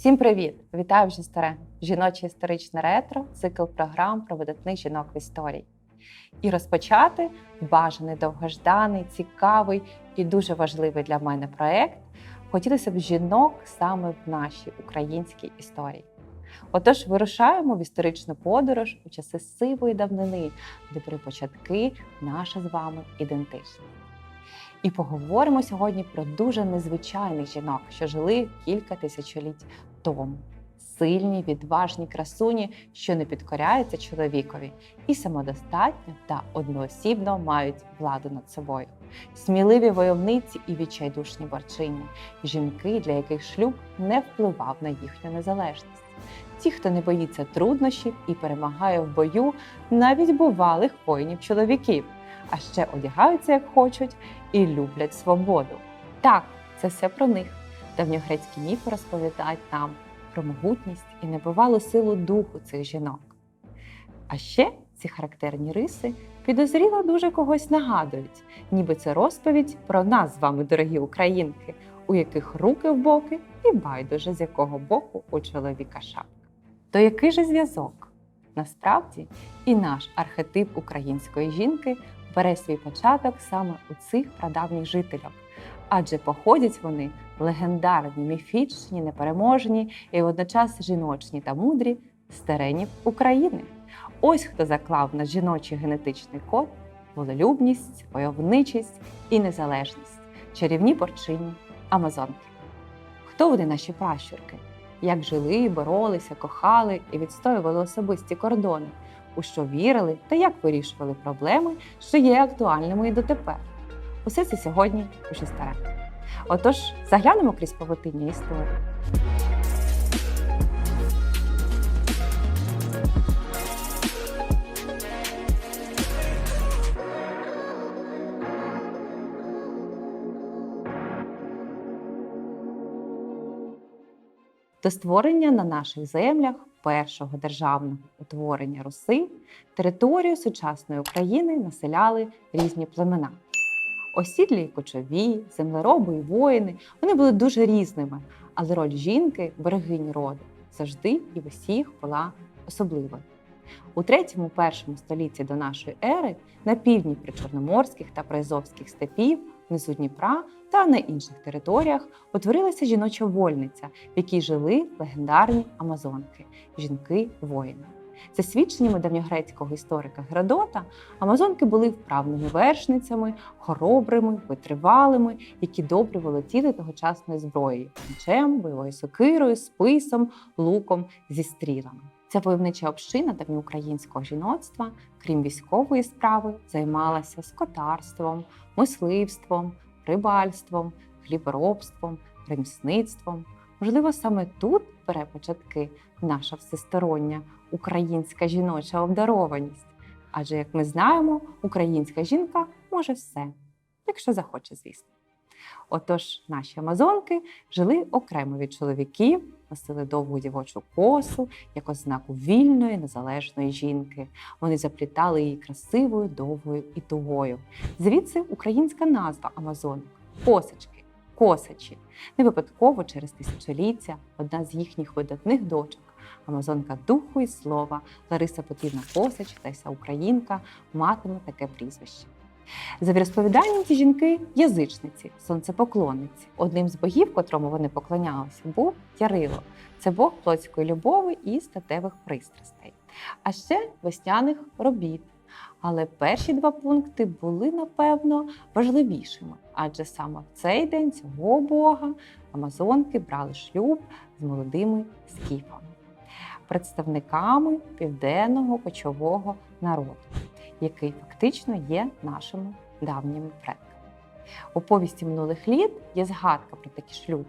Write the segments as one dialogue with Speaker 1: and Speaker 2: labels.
Speaker 1: Всім привіт! Вітаю вже старе жіноче історичне ретро, цикл програм про видатних жінок в історії. І розпочати бажаний довгожданий, цікавий і дуже важливий для мене проект хотілося б жінок саме в нашій українській історії. Отож, вирушаємо в історичну подорож у часи сивої давнини, де при початки наша з вами ідентичність. І поговоримо сьогодні про дуже незвичайних жінок, що жили кілька тисячоліть тому. Сильні, відважні красуні, що не підкоряються чоловікові, і самодостатньо та одноосібно мають владу над собою. Сміливі войовниці і відчайдушні борчині, жінки, для яких шлюб не впливав на їхню незалежність. Ті, хто не боїться труднощів і перемагає в бою навіть бувалих воїнів чоловіків, а ще одягаються як хочуть і люблять свободу. Так, це все про них. Давньогрецькі міфи розповідають нам про могутність і небувалу силу духу цих жінок. А ще ці характерні риси підозріло дуже когось нагадують, ніби це розповідь про нас з вами, дорогі українки, у яких руки в боки і байдуже з якого боку у чоловіка шапка. То який же зв'язок? Насправді і наш архетип української жінки бере свій початок саме у цих прадавніх жителях, адже походять вони легендарні, міфічні, непереможні і водночас жіночні та мудрі з України. Ось хто заклав на жіночий генетичний код волелюбність, войовничість і незалежність, чарівні борчині, амазонки. Хто вони наші пращурки? Як жили, боролися, кохали і відстоювали особисті кордони, у що вірили та як вирішували проблеми, що є актуальними і дотепер. Усе це сьогодні уже старе. Отож, заглянемо крізь павутиння історії. До створення на наших землях першого державного утворення Руси територію сучасної України населяли різні племена. Осідлі і кочові, землероби і воїни вони були дуже різними, але роль жінки, берегині роду, завжди і в усіх була особливою. У 3-1 столітті до нашої ери на півдні причорноморських та приазовських степів, внизу Дніпра та на інших територіях утворилася жіноча вольниця, в якій жили легендарні амазонки жінки-воїни. За свідченнями давньогрецького історика Геродота, амазонки були вправними вершницями, хоробрими, витривалими, які добре володіли тогочасною зброєю мечем, бойовою сокирою, списом, луком зі стрілами. Ця войовнича община давньоукраїнського жіноцтва, крім військової справи, займалася скотарством, мисливством, рибальством, хліборобством, ремісництвом. Можливо, саме тут бере початки наша всестороння українська жіноча обдарованість. Адже, як ми знаємо, українська жінка може все, якщо захоче, звісно. Отож, наші амазонки жили окремо від чоловіків, носили довгу дівочу косу як ознаку вільної, незалежної жінки. Вони заплітали її красивою, довгою і тугою. Звідси українська назва амазонок косочки, косачі. Не випадково через тисячоліття одна з їхніх видатних дочок. Амазонка духу і слова Лариса Петрівна Косач, Тайся Українка, матиме таке прізвище. За віросповіданням ці жінки язичниці, сонцепоклонниці. Одним з богів, котрому вони поклонялися, був Ярило. Це Бог плотської любові і статевих пристрастей, а ще весняних робіт. Але перші два пункти були, напевно, важливішими, адже саме в цей день цього бога амазонки брали шлюб з молодими скіфами, представниками південного кочового народу який фактично є нашими давніми предками. У повісті минулих літ є згадка про такі шлюби.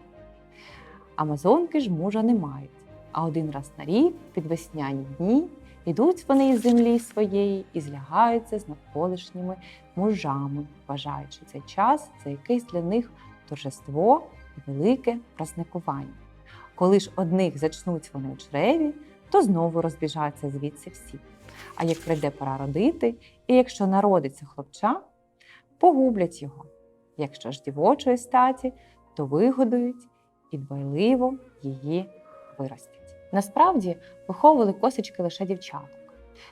Speaker 1: Амазонки ж мужа не мають, а один раз на рік, під весняні дні, йдуть вони із землі своєї і злягаються з навколишніми мужами, вважаючи цей час за якесь для них торжество і велике празникування. Коли ж одних зачнуть вони у чреві, то знову розбіжаються звідси всі. А як прийде пора родити, і якщо народиться хлопча, погублять його. Якщо ж дівочої статі, то вигодують і дбайливо її виростять. Насправді виховували косочки лише дівчаток.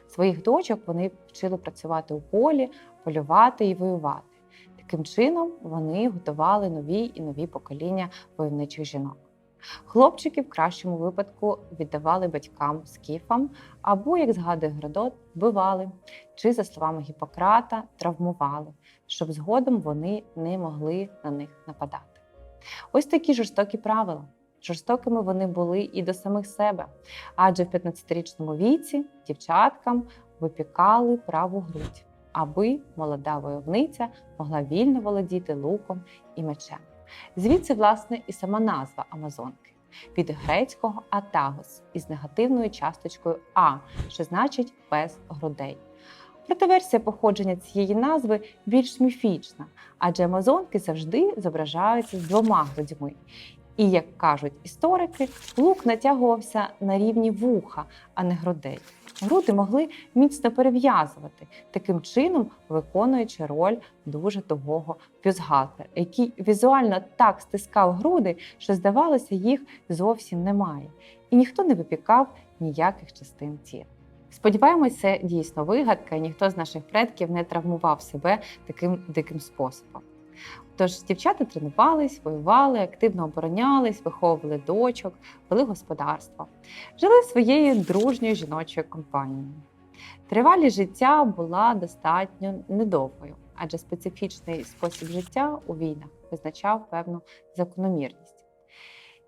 Speaker 1: Своїх дочок вони вчили працювати у полі, полювати і воювати. Таким чином вони готували нові і нові покоління войовничих жінок. Хлопчиків в кращому випадку віддавали батькам скіфам або, як згадує Геродот, вбивали чи, за словами Гіппократа, травмували, щоб згодом вони не могли на них нападати. Ось такі жорстокі правила. Жорстокими вони були і до самих себе, адже в 15-річному віці дівчаткам випікали праву грудь, аби молода войовниця могла вільно володіти луком і мечем. Звідси, власне, і сама назва Амазонки від грецького атагос із негативною часточкою А, що значить без грудей. Проте версія походження цієї назви більш міфічна, адже Амазонки завжди зображаються з двома грудьми. І, як кажуть історики, лук натягувався на рівні вуха, а не грудей. Груди могли міцно перев'язувати, таким чином виконуючи роль дуже тугого бюстгальтера, який візуально так стискав груди, що, здавалося, їх зовсім немає, і ніхто не випікав ніяких частин тіла. Сподіваємось, це дійсно вигадка, і ніхто з наших предків не травмував себе таким диким способом. Тож дівчата тренувались, воювали, активно оборонялись, виховували дочок, вели господарство, жили своєю дружньою жіночою компанією. Тривалість життя була достатньо недовгою, адже специфічний спосіб життя у війнах визначав певну закономірність.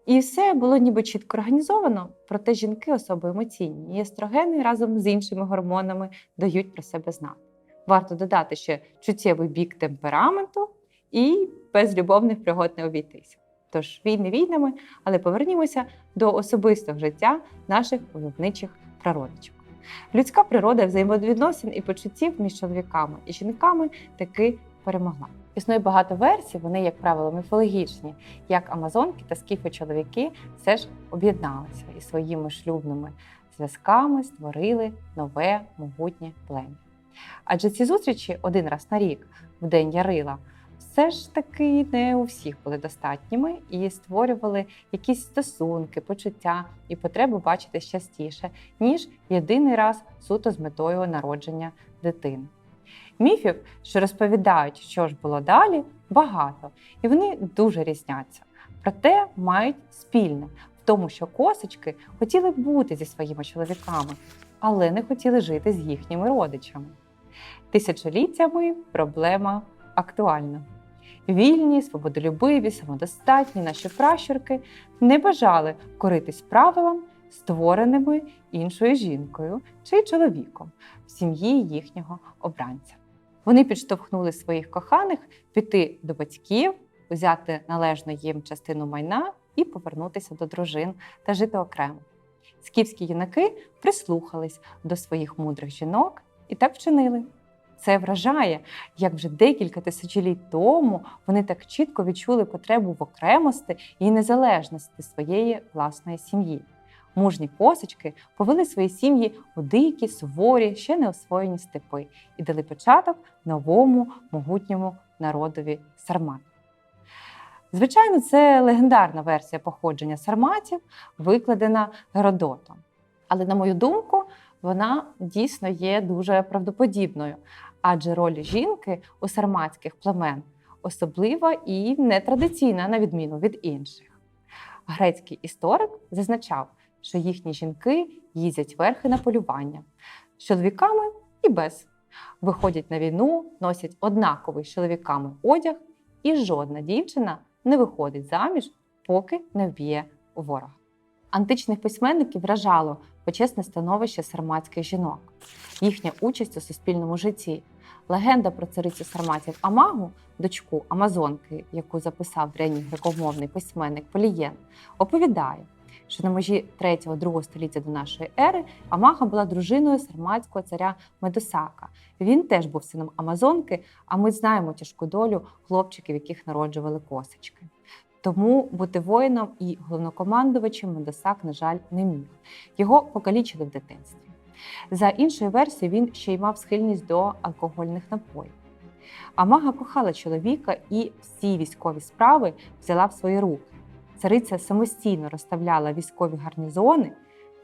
Speaker 1: І все було ніби чітко організовано, проте жінки особо емоційні, і естрогени разом з іншими гормонами дають про себе знати. Варто додати ще чуттєвий бік темпераменту і без любовних пригод не обійтися. Тож війни війнами, але повернімося до особистого життя наших войовничих прародичок. Людська природа взаємовідносин і почуттів між чоловіками і жінками таки перемогла. Існує багато версій, вони, як правило, міфологічні, як амазонки та скіфи чоловіки все ж об'єдналися і своїми шлюбними зв'язками створили нове могутнє плем'я. Адже ці зустрічі один раз на рік, в день Ярила, все ж таки не у всіх були достатніми і створювали якісь стосунки, почуття і потребу бачитись частіше, ніж єдиний раз суто з метою народження дитини. Міфів, що розповідають, що ж було далі, багато, і вони дуже різняться. Проте мають спільне в тому, що косочки хотіли бути зі своїми чоловіками, але не хотіли жити з їхніми родичами. Тисячоліттями проблема актуальна. Вільні, свободолюбиві, самодостатні наші пращурки не бажали коритись правилам, створеними іншою жінкою чи чоловіком в сім'ї їхнього обранця. Вони підштовхнули своїх коханих піти до батьків, взяти належну їм частину майна і повернутися до дружин та жити окремо. Скіфські юнаки прислухались до своїх мудрих жінок і так вчинили. Це вражає, як вже декілька тисячоліть тому вони так чітко відчули потребу в окремості і незалежності своєї власної сім'ї. Мужні косочки повели свої сім'ї у дикі, суворі, ще не освоєні степи і дали початок новому могутньому народові сармат. Звичайно, це легендарна версія походження сарматів, викладена Геродотом. Але, на мою думку, вона дійсно є дуже правдоподібною, адже роль жінки у сарматських племен особлива і нетрадиційна, на відміну від інших. Грецький історик зазначав, що їхні жінки їздять верхи на полювання з чоловіками і без. Виходять на війну, носять однаковий з чоловіками одяг, і жодна дівчина не виходить заміж, поки не вб'є ворога. Античних письменників вражало почесне становище сарматських жінок, їхня участь у суспільному житті. Легенда про царицю сарматів Амагу, дочку Амазонки, яку записав древній грекомовний письменник Полієн, оповідає, що на межі 3-2 століття до нашої ери Амага була дружиною сарматського царя Медосака. Він теж був сином Амазонки, а ми знаємо тяжку долю хлопчиків, яких народжували косочки. Тому бути воїном і головнокомандувачем Медосак, на жаль, не міг. Його покалічили в дитинстві. За іншою версією, він ще й мав схильність до алкогольних напоїв. Амага кохала чоловіка і всі військові справи взяла в свої руки. цариця самостійно розставляла військові гарнізони,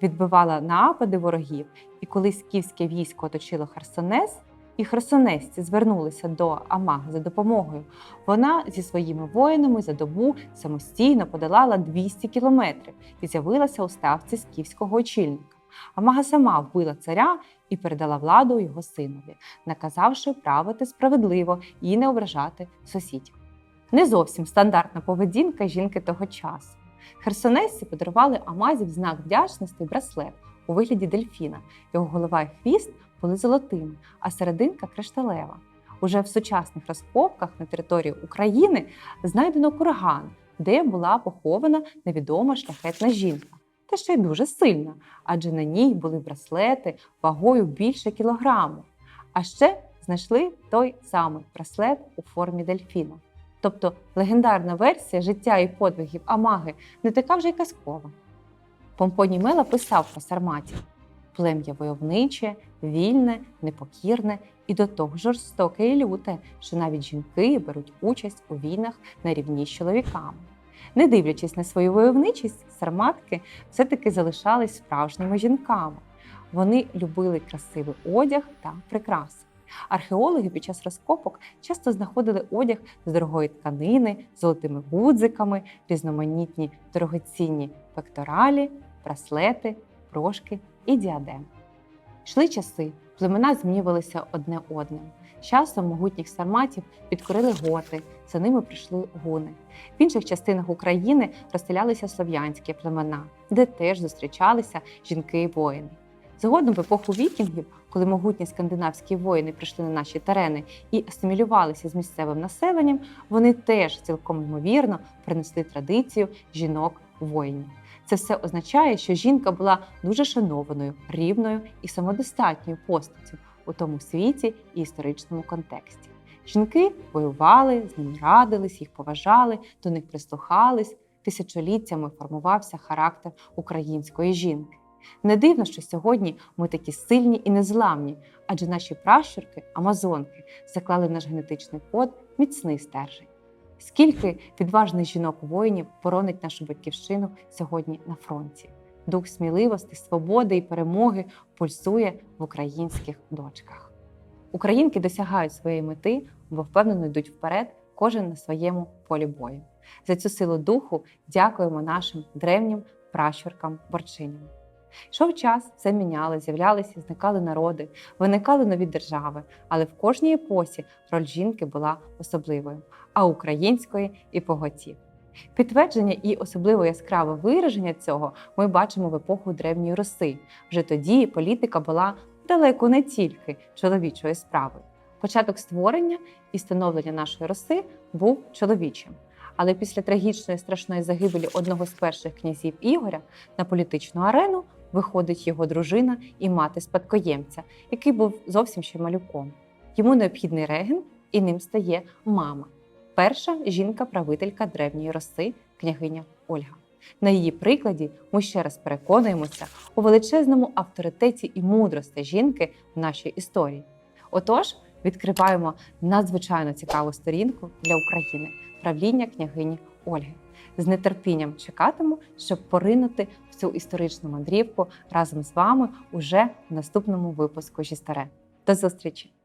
Speaker 1: відбивала напади ворогів, і коли скіфське військо оточило Херсонес, і херсонесці звернулися до Амаги за допомогою, вона зі своїми воїнами за добу самостійно подолала 200 кілометрів і з'явилася у ставці скіфського очільника. Амага сама вбила царя і передала владу його синові, наказавши правити справедливо і не ображати сусідів. Не зовсім стандартна поведінка жінки того часу. Херсонесці подарували Амазі в знак вдячності браслет у вигляді дельфіна. Його голова і хвіст були золотими, а серединка кришталева. Уже в сучасних розкопках на території України знайдено курган, де була похована невідома шляхетна жінка. Та ще й дуже сильна, адже на ній були браслети вагою більше кілограму. А ще знайшли той самий браслет у формі дельфіна. Тобто легендарна версія життя і подвигів Амаги не така вже й казкова. Помпоній Мела писав про сарматів плем'я войовниче, вільне, непокірне і до того жорстоке і люте, що навіть жінки беруть участь у війнах на рівні з чоловіками. Не дивлячись на свою войовничість, сарматки все-таки залишались справжніми жінками. Вони любили красивий одяг та прикраси. Археологи під час розкопок часто знаходили одяг з дорогої тканини, золотими гудзиками, різноманітні дорогоцінні пекторалі, браслети, брошки і діадеми. Йшли часи, племена змінювалися одне одним. Часом могутніх сарматів підкорили готи, за ними прийшли гуни. В інших частинах України розселялися слов'янські племена, де теж зустрічалися жінки і воїни. Згодом в епоху вікінгів, коли могутні скандинавські воїни прийшли на наші терени і асимілювалися з місцевим населенням, вони теж цілком ймовірно принесли традицію жінок-воїнів. Це все означає, що жінка була дуже шанованою, рівною і самодостатньою постаттю у тому світі і історичному контексті. Жінки воювали, з ними радились, їх поважали, до них прислухались. Тисячоліттями формувався характер української жінки. Не дивно, що сьогодні ми такі сильні і незламні, адже наші пращурки, амазонки, заклали наш генетичний код міцний стержень. Скільки відважних жінок-воїнів боронить нашу батьківщину сьогодні на фронті? Дух сміливості, свободи і перемоги пульсує в українських дочках. Українки досягають своєї мети, бо впевнено йдуть вперед, кожен на своєму полі бою. За цю силу духу дякуємо нашим древнім пращуркам борчиням. Йшов час, все міняли, з'являлися, зникали народи, виникали нові держави, але в кожній епосі роль жінки була особливою, а української і поготів. Підтвердження і особливо яскраве вираження цього ми бачимо в епоху древньої Роси. Вже тоді політика була далеко не тільки чоловічою справою. Початок створення і становлення нашої роси був чоловічим. Але після трагічної страшної загибелі одного з перших князів Ігоря на політичну арену виходить його дружина і мати спадкоємця, який був зовсім ще малюком. Йому необхідний реген, і ним стає мама, перша жінка-правителька древньої роси, княгиня Ольга. На її прикладі ми ще раз переконуємося у величезному авторитеті і мудрості жінки в нашій історії. Отож, відкриваємо надзвичайно цікаву сторінку для України правління княгині Ольги. З нетерпінням чекатиму, щоб поринути в цю історичну мандрівку разом з вами уже в наступному випуску Жістаре. До зустрічі!